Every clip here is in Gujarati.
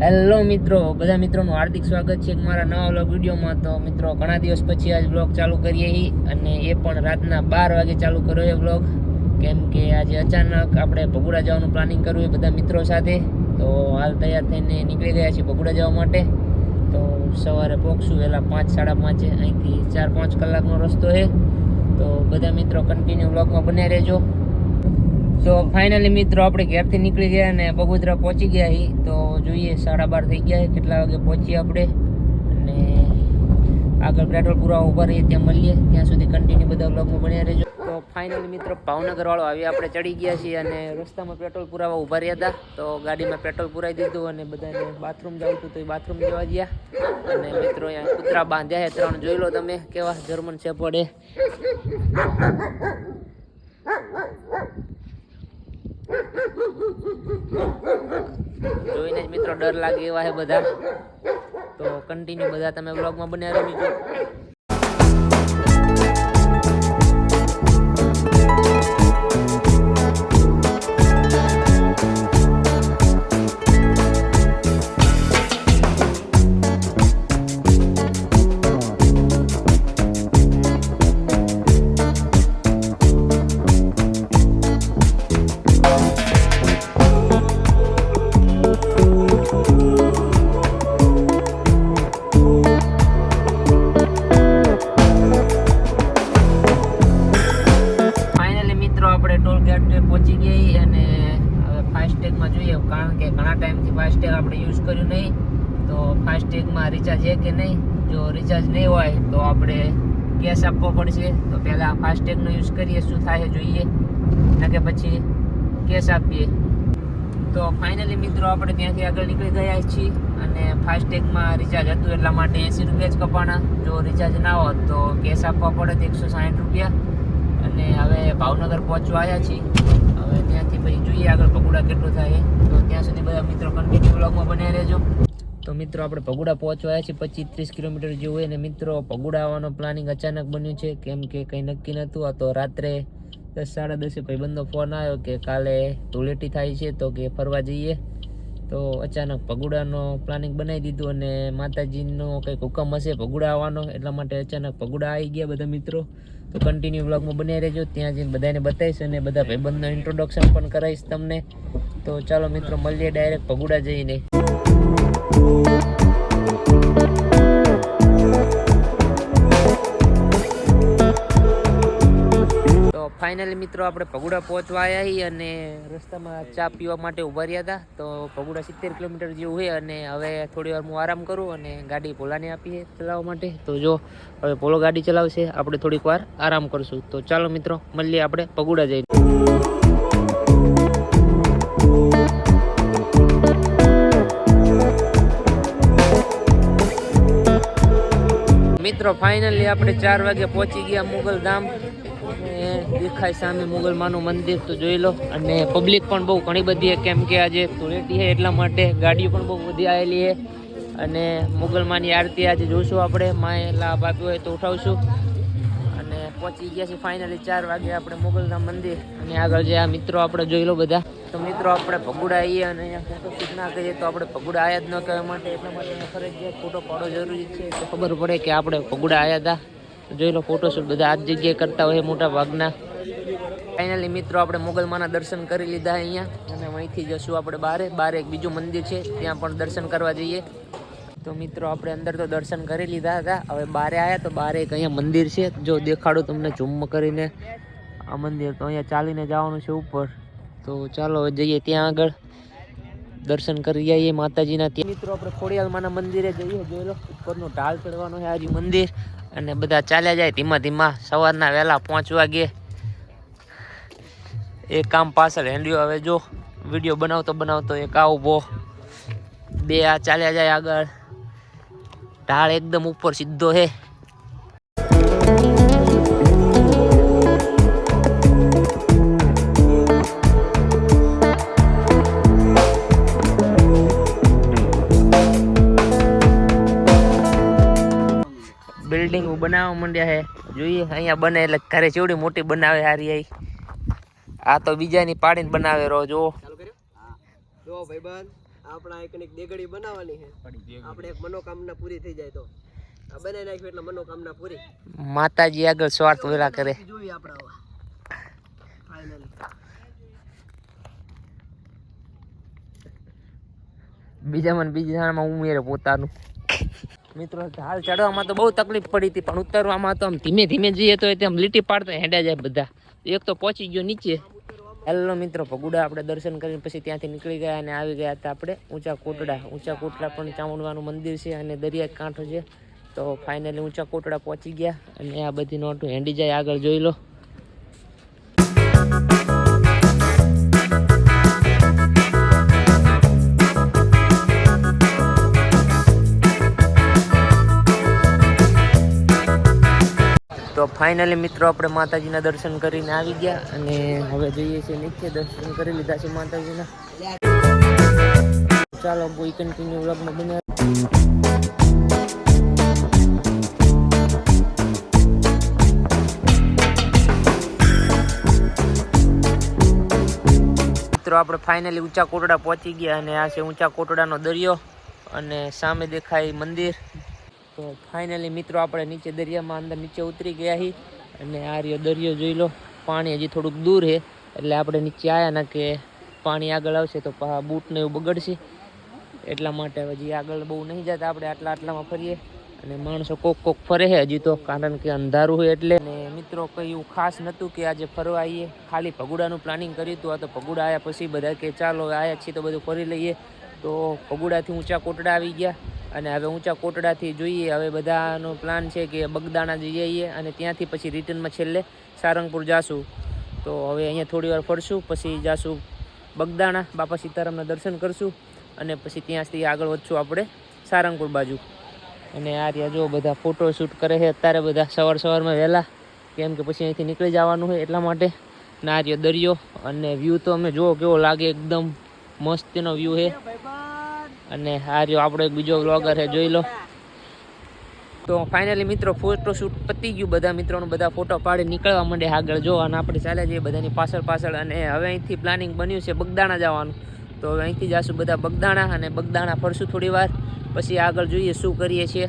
હેલો મિત્રો, બધા મિત્રોનું હાર્દિક સ્વાગત છે મારા નવા વ્લોગ વિડીયોમાં. તો મિત્રો, ઘણા દિવસ પછી આજ વ્લોગ ચાલુ કરીએ છીએ અને એ પણ રાતના બાર વાગે ચાલુ કર્યો એ વ્લોગ કેમ કે આજે અચાનક આપણે ભગુડા જવાનું પ્લાનિંગ કર્યું એ બધા મિત્રો સાથે. તો હાલ તૈયાર થઈને નીકળી ગયા છીએ ભગુડા જવા માટે. તો સવારે પહોંચશું વહેલા પાંચ, સાડા પાંચે અહીંથી ચાર, પાંચ કલાકનો રસ્તો છે. તો બધા મિત્રો કન્ટિન્યુ વ્લોગમાં બન્યા રહેજો. તો ફાઇનલી મિત્રો આપણે ઘેરથી નીકળી ગયા અને બગોદરા પહોંચી ગયા એ તો જોઈએ સાડા બાર થઈ ગયા કેટલા વાગે પહોંચીએ આપણે? અને આગળ પેટ્રોલ પુરાવા ઊભા રહીએ, ત્યાં મળીએ. ત્યાં સુધી કન્ટિન્યુ બધા બ્લોગમાં બન્યા રહેજો. તો ફાઇનલી મિત્રો ભાવનગર વાળો આવી આપણે ચડી ગયા છીએ અને રસ્તામાં પેટ્રોલ પુરાવા ઊભા રહ્યા હતા. તો ગાડીમાં પેટ્રોલ પુરાવી દીધું અને બધાને બાથરૂમ જવું હતું તો એ બાથરૂમ જવા ગયા. અને મિત્રો અહીંયા કૂતરા બાંધ્યા છે, ત્રણ. જોઈ લો તમે કેવા જર્મન છે પડે. જોઈને જ મિત્રો ડર લાગે એવા છે બધા. તો કન્ટિન્યુ બધા તમે બ્લોગમાં બન્યા રહેજો. ટોલ ગેટ પહોંચી ગઈ અને હવે ફાસ્ટેગમાં જોઈએ, કારણ કે ઘણા ટાઈમથી ફાસ્ટેગ આપણે યુઝ કર્યું નહીં. તો ફાસ્ટેગમાં રિચાર્જ છે કે નહીં? જો રિચાર્જ નહીં હોય, તો આપણે કેશ આપવો પડશે. તો પહેલાં ફાસ્ટેગનો યુઝ કરીએ, શું થાય જોઈએ. ને કે પછી કેશ આપીએ. તો ફાઇનલી મિત્રો, આપણે ત્યાંથી આગળ નીકળી ગયા છીએ અને ફાસ્ટેગમાં રિચાર્જ હતું એટલા માટે એંસી રૂપિયા જ કપાણા. જો રિચાર્જ ના હોત તો કેશ આપવા પડે તો એકસો સાઠ રૂપિયા. અને હવે ભાવનગર પહોંચવા આવ્યા છીએ. હવે ત્યાંથી પછી જોઈએ આગળ પગુડા કેટલું થાય. તો ત્યાં સુધી બધા મિત્રો કન્ટિન્યુ બ્લોગમાં બન્યા રહેજો. તો મિત્રો, આપણે પગુડા પહોંચવા આવ્યા છીએ. પચીસ ત્રીસ કિલોમીટર જેવું હોય ને મિત્રો, પગુડા આવવાનો પ્લાનિંગ અચાનક બન્યું છે. કેમ કે કંઈ નક્કી નહોતું. આ તો રાત્રે દસ સાડા દસે ભાઈબંધનો ફોન આવ્યો કે કાલે ધૂળેટી થાય છે તો કે ફરવા જઈએ. તો અચાનક પગુડાનો પ્લાનિંગ બનાવી દીધું અને માતાજીનો કંઈક હુકમ હશે પગુડા આવવાનો એટલા માટે અચાનક પગુડા આવી ગયા બધા મિત્રો. તો કન્ટિન્યુ વ્લોગમાં બન્યા રહેજો, ત્યાં જઈને બધાને બતાવીશ અને બધા ભાઈબંધનો ઇન્ટ્રોડક્શન પણ કરાવીશ તમને. તો ચાલો મિત્રો, મળીએ ડાયરેક્ટ પગુડા જઈને. ફાઇનલી મિત્રો, આપણે પગુડા પહોંચવા આવ્યા છીએ અને રસ્તામાં ચા પીવા માટે ઊભા રહ્યા હતા. તો પગુડા સિત્તેર કિલોમીટર જેવું છે અને હવે થોડી વાર હું આરામ કરું અને ગાડી પોલાને આપીએ ચલાવવા માટે. તો જો, હવે પોલો ગાડી ચલાવશે. આપણે થોડીક વાર આરામ કરશું. તો ચાલો મિત્રો, મળીએ આપણે પગુડા જઈને. મિત્રો ફાઇનલી આપણે ચાર વાગે પહોંચી ગયા મુગલ ધામ. દેખાય સામે મુગલમાનું મંદિર, તો જોઈ લો. અને પબ્લિક પણ બહુ ઘણી બધી છે, કેમ કે આજે ધૂળેટી છે એટલા માટે ગાડીઓ પણ બહુ બધી આવેલી છે. અને મુગલમાની આરતી આજે જોઈશું આપણે, માએ લાભ આપ્યો હોય તો ઉઠાવશું. અને પહોંચી ગયા છે ફાઇનલી ચાર વાગે આપણે મુગલના મંદિર. અને આગળ જે આ મિત્રો આપણે જોઈ લો બધા. તો મિત્રો, આપણે ભગુડા આવીએ અને અહીંયા ફોટોશૂટ ના કરીએ તો આપણે ભગુડા આયા જ ન કહેવા માટે એટલા માટે ફરજિયાત ફોટો પાડવો જરૂરી છે. તો ખબર પડે કે આપણે ભગુડા આવ્યા હતા. જોઈ લો ફોટોશૂટ બધા આ જગ્યાએ કરતા હોય મોટા ભાગના. ફાઇનલી મિત્રો આપણે મોગલમાના દર્શન કરી લીધા અહીંયા. અને અહીંથી જશું આપણે બારે. બારે એક બીજું મંદિર છે. ત્યાં પણ દર્શન કરવા જઈએ. તો મિત્રો આપણે અંદર તો દર્શન કરી લીધા હતા. હવે બારે આવ્યા તો બારે એક અહીંયા મંદિર છે. જો દેખાડું તમને ઝૂમ કરીને. આ મંદિર તો અહીંયા ચાલીને જવાનું છે ઉપર. તો ચાલો હવે જઈએ ત્યાં આગળ. દર્શન કરી આવીએ માતાજીના. ત્યાં મિત્રો આપણે ખોડિયાલમાના મંદિરે જઈએ. જોઈ લો ઉપરનો ઢાલ ચડવાનો છે આજે મંદિર. અને બધા ચાલ્યા જાય ધીમા ધીમા. સવારના વહેલા પહોંચવા ગયે એ કામ પાછળ હેન્ડ્યો હવે જો વીડિયો બનાવતો બનાવતો એક આ ઊભો. બે આ ચાલ્યા જાય આગળ. ઢાળ એકદમ ઉપર સીધો હે. બિલ્ડિંગ બનાવવા માંડ્યા છે જોઈએ અહીંયા બને એટલે ઘરે ચેવડી મોટી બનાવે હારી આઈ. આ તો બીજાની પાડીને બનાવે રો જો જો ભાઈબંધ આપણા એક દેગડી બનાવવાની છે આપણે એક મનોકામના પૂરી થઈ જાય તો. આ બને નાખ્યું એટલે મનોકામના પૂરી. માતાજી આગળ સ્વાર્થ વેલા કરે. જોઈએ આપણે ફાઇનલી બીજામાં બીજામાં ઉમેરે પોતાનું. મિત્રો ઢાલ ચડવામાં તો બહુ તકલીફ પડી હતી, પણ ઉતરવામાં તો આમ ધીમે ધીમે જઈએ તો તેમ લીટી પાડતા હેડા જાય બધા. એક તો પહોંચી ગયો નીચે. હેલો મિત્રો પગુડા આપણે દર્શન કરીને પછી ત્યાંથી નીકળી ગયા અને આવી ગયા હતા આપણે ઊંચા કોટડા. ઊંચા કોટડા પણ ચામુંડવાનું મંદિર છે અને દરિયા કાંઠો છે. તો ફાઇનલી ઊંચા કોટડા પહોંચી ગયા અને આ બધી નોટો હેંડી જાય, આગળ જોઈ લો. ફાઇનલી મિત્રો આપણે માતાજીના દર્શન કરીને આવી ગયા અને હવે જઈએ છીએ નીચે. દર્શન કરી લીધા છે માતાજીના. ચાલો કોઈ કન્ટિન્યુ વ્લોગમાં બને મિત્રો, આપણે ફાઇનલી ઊંચા કોટડા પહોંચી ગયા અને આ છે ઊંચા કોટડાનો દરિયો અને સામે દેખાય મંદિર. તો ફાઇનલી મિત્રો આપણે નીચે દરિયામાં અંદર નીચે ઉતરી ગયા છીએ અને આ રહ્યો દરિયો જોઈ લો. પાણી હજી થોડુંક દૂર છે એટલે આપણે નીચે આવ્યા ના કે પાણી આગળ આવશે તો બૂટને એવું બગડશે. એટલા માટે હજી આગળ બહુ નહીં જતા આપણે આટલા આટલામાં ફરીએ. અને માણસો કોક કોક ફરે છે હજી તો, કારણ કે અંધારું હોય એટલે. અને મિત્રો કંઈ એવું ખાસ નહોતું કે આજે ફરવા આવીએ ખાલી ભગુડાનું પ્લાનિંગ કર્યું હતું, આ તો ભગુડા આવ્યા પછી બધા કે ચાલો આવ્યા છીએ તો બધું ફરી લઈએ. તો પગુડાથી ઊંચા કોટડા આવી ગયા. અને હવે ઊંચા કોટડાથી જોઈએ, હવે બધાનો પ્લાન છે કે બગદાણા જઈએ અને ત્યાંથી પછી રિટર્નમાં છેલ્લે સારંગપુર જાશું. તો હવે અહીંયા થોડી વાર ફરશું, પછી જાશું બગદાણા, બાપા સીતારામના દર્શન કરશું અને પછી ત્યાંથી આગળ વધશું આપણે સારંગપુર બાજુ. અને આ રહ્યા જો બધા ફોટો શૂટ કરે છે, અત્યારે બધા સવાર સવારમાં વહેલા, કેમ કે પછી અહીંથી નીકળી જવાનું હોય એટલા માટે. ને આ રહ્યો દરિયો અને વ્યૂ તો અમે જુઓ કેવો લાગે, એકદમ મસ્તીનો વ્યૂ છે. અને આ રહ્યો આપણો એક બીજો વ્લોગર છે, જોઈ લો. તો ફાઇનલી મિત્રો ફોટોશૂટ પતી ગયું. બધા મિત્રોનું બધા ફોટો પાડી નીકળવા માંડે આગળ. જો, અને આપણે ચાલ્યા જઈએ બધાની પાછળ પાછળ. અને હવે અહીંથી પ્લાનિંગ બન્યું છે બગદાણા જવાનું. તો હવે અહીંથી જઈશું બધા બગદાણા અને બગદાણા ફરશું થોડી વાર. પછી આગળ જોઈએ શું કરીએ છીએ.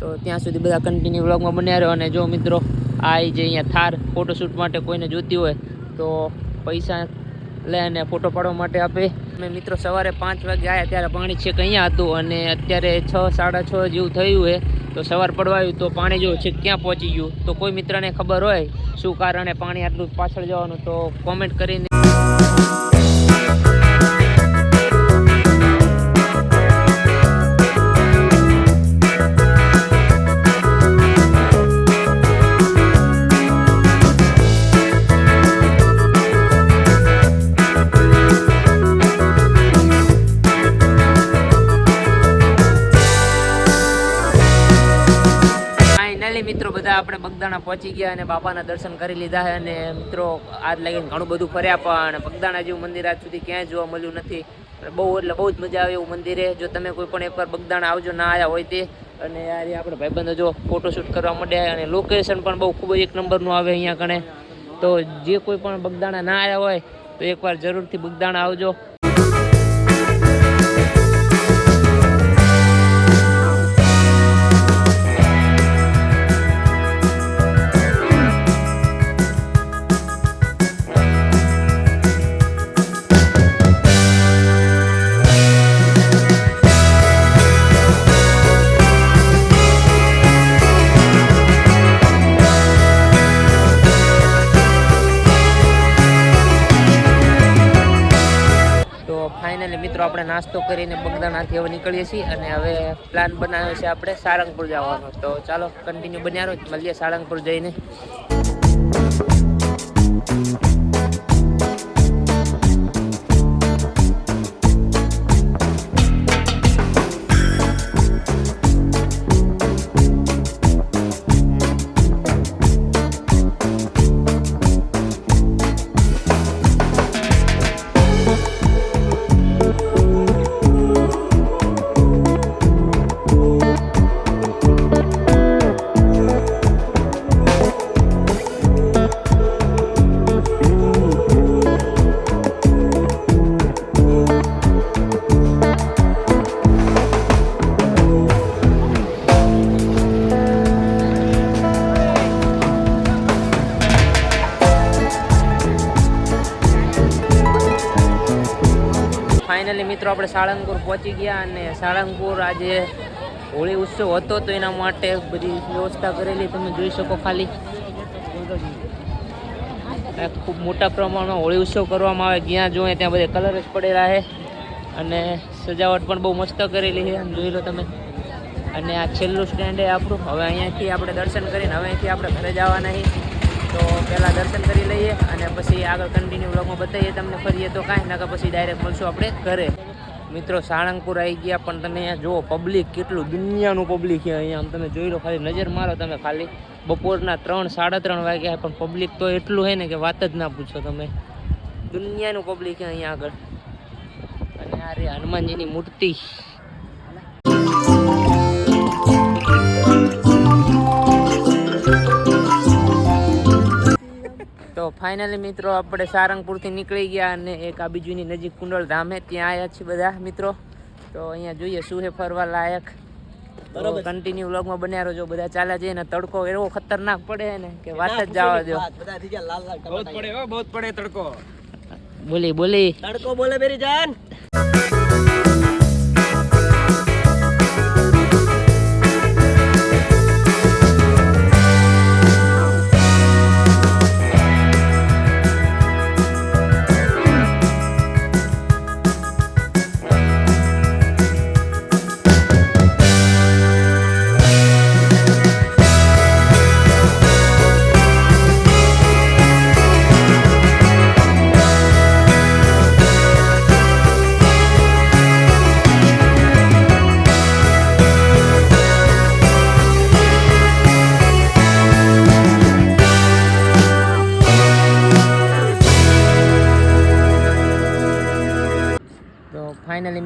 તો ત્યાં સુધી બધા કન્ટિન્યુ વ્લોગમાં બન્યા રહ્યો અને જો મિત્રો, આ જે અહીંયા થાર ફોટોશૂટ માટે કોઈને જોતી હોય, તો પૈસા લે અને ફોટો પાડવા માટે આપે. અમે મિત્રો સવારે પાંચ વાગે આવ્યા ત્યારે પાણી છેક અહીંયા હતું અને અત્યારે છ, સાડા છ જેવું થયું હે. તો સવાર પડવાયું તો પાણી જો છેક ક્યાં પહોંચી ગયું? તો કોઈ મિત્રને ખબર હોય શું કારણે પાણી આટલું પાછળ જવાનું તો કોમેન્ટ કરીને મિત્રો બધા આપણે બગદાણા પહોંચી ગયા અને બાપાના દર્શન કરી લીધા છે અને મિત્રો આજ લાગીને ઘણું બધું ફર્યા પણ બગદાણા જેવું મંદિર આજ સુધી ક્યાંય જોવા મળ્યું નથી. બહુ એટલે બહુ જ મજા આવે એવું મંદિરે જો તમે કોઈ પણ એકવાર બગદાણા આવજો, ના આવ્યા હોય તે. અને યાર આપણે ભાઈબંધો જો ફોટોશૂટ કરવા માંડ્યા અને લોકેશન પણ બહુ ખૂબ જ એક નંબરનું આવે અહીંયા કણે. તો જે કોઈ પણ બગદાણા ના આવ્યા હોય તો એકવાર જરૂરથી બગદાણા આવજો. આપણે નાસ્તો કરીને બગદાણાથી હવે નીકળીએ છીએ અને હવે પ્લાન બનાવ્યો છે આપણે સારંગપુર જવાનો. તો ચાલો કન્ટિન્યુ બન્યા રહો. મળીએ સારંગપુર જઈને. આપણે સાળંગપુર પહોંચી ગયા અને સાળંગપુર આજે હોળી ઉત્સવ હતો તો એના માટે બધી વ્યવસ્થા કરેલી. તમે જોઈ શકો ખાલી. ખૂબ મોટા પ્રમાણમાં હોળી ઉત્સવ કરવામાં આવે. જ્યાં જોઈએ ત્યાં બધે કલર જ પડેલા છે. અને સજાવટ પણ બહુ મસ્ત કરેલી છે. આમ જોઈ લો તમે. અને આ છેલ્લું સ્ટેન્ડ એ આપણું. હવે અહીંયાથી આપણે દર્શન કરીને હવે અહીંથી આપણે ઘરે જવાના છીએ તો પહેલાં દર્શન કરી લઈએ અને પછી આગળ કન્ટિન્યુ બ્લોગમાં બતાવીએ તમને. ફરીએ તો કાંઈ નાખા પછી ડાયરેક્ટ મળશું આપણે ઘરે. મિત્રો, સાળંગપુર આવી ગયા, પણ તમે અહીંયા જુઓ પબ્લિક કેટલું દુનિયાનું પબ્લિક છે. અહીંયા આમ તમે જોઈ લો, ખાલી નજર મારો તમે ખાલી. બપોરના ત્રણ, સાડા ત્રણ વાગ્યા પણ પબ્લિક તો એટલું છે ને કે વાત જ ના પૂછો તમે. દુનિયાનું પબ્લિક છે અહીંયા આગળ. અને આ રે હનુમાનજીની મૂર્તિ. તો ફાઇનલી મિત્રો આપણે સારંગપુરથી નીકળી ગયા અને એક આ બીજુની નજીક કુંડળ ધામે ત્યાં આવ્યા છીએ બધા મિત્રો. તો અહીંયા જોઈએ શું છે ફરવા લાયક. કન્ટિન્યુ વ્લોગમાં બન્યા રહેજો. બધા ચાલ્યા જઈએ ને તડકો એવો ખતરનાક પડે ને કે વાત જ જવા દો. બહુ પડે તડકો. બોલી બોલી. તડકો બોલે મેરી જાન.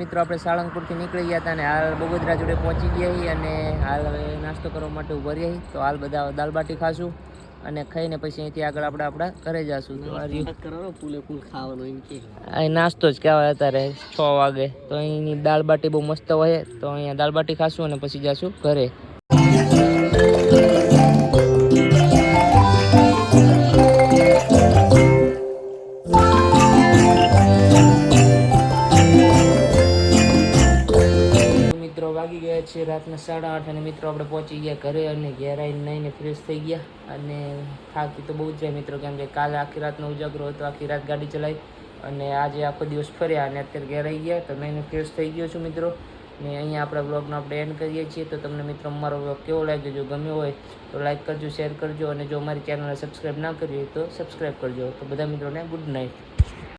મિત્રો આપણે સાળંગપુરથી નીકળી ગયા હતા અને હાલ બગોદરા જોડે પહોંચી ગયા છીએ અને હાલ હવે નાસ્તો કરવા માટે ઊભા રહ્યા તો હાલ બધા દાલ બાટી ખાશું અને ખાઈને પછી અહીંથી આગળ આપણે આપણા ઘરે જશું. નાસ્તો જ કહેવાય અત્યારે છ વાગે. તો અહીંની દાળ બાટી બહુ મસ્ત હોય તો અહીંયા દાળ બાટી ખાશું અને પછી જશું ઘરે. છે રાતના સાડા આઠ અને મિત્રો આપણે પહોંચી ગયા ઘરે અને ઘેર આવીને નાઈને ફ્રેશ થઈ ગયા. અને થાકી તો બહુ જ જાય મિત્રો, કેમ કે કાલે આખી રાતનો ઉજાગરો હતો, આખી રાત ગાડી ચલાવી. અને આજે આખો દિવસ ફર્યા અને અત્યારે ઘેર આવી ગયા, તો નાઈને ફ્રેશ થઈ ગયો છું મિત્રો. ને અહીંયા આપણા બ્લોગનો આપણે એન્ડ કરીએ છીએ. તો તમને મિત્રો અમારો બ્લોગ કેવો લાગ્યો, જો ગમ્યો હોય તો લાઈક કરજો શેર કરજો. અને જો અમારી ચેનલને સબસ્ક્રાઈબ ના કરી હોય તો સબસ્ક્રાઈબ કરજો. તો બધા મિત્રોને ગુડ નાઇટ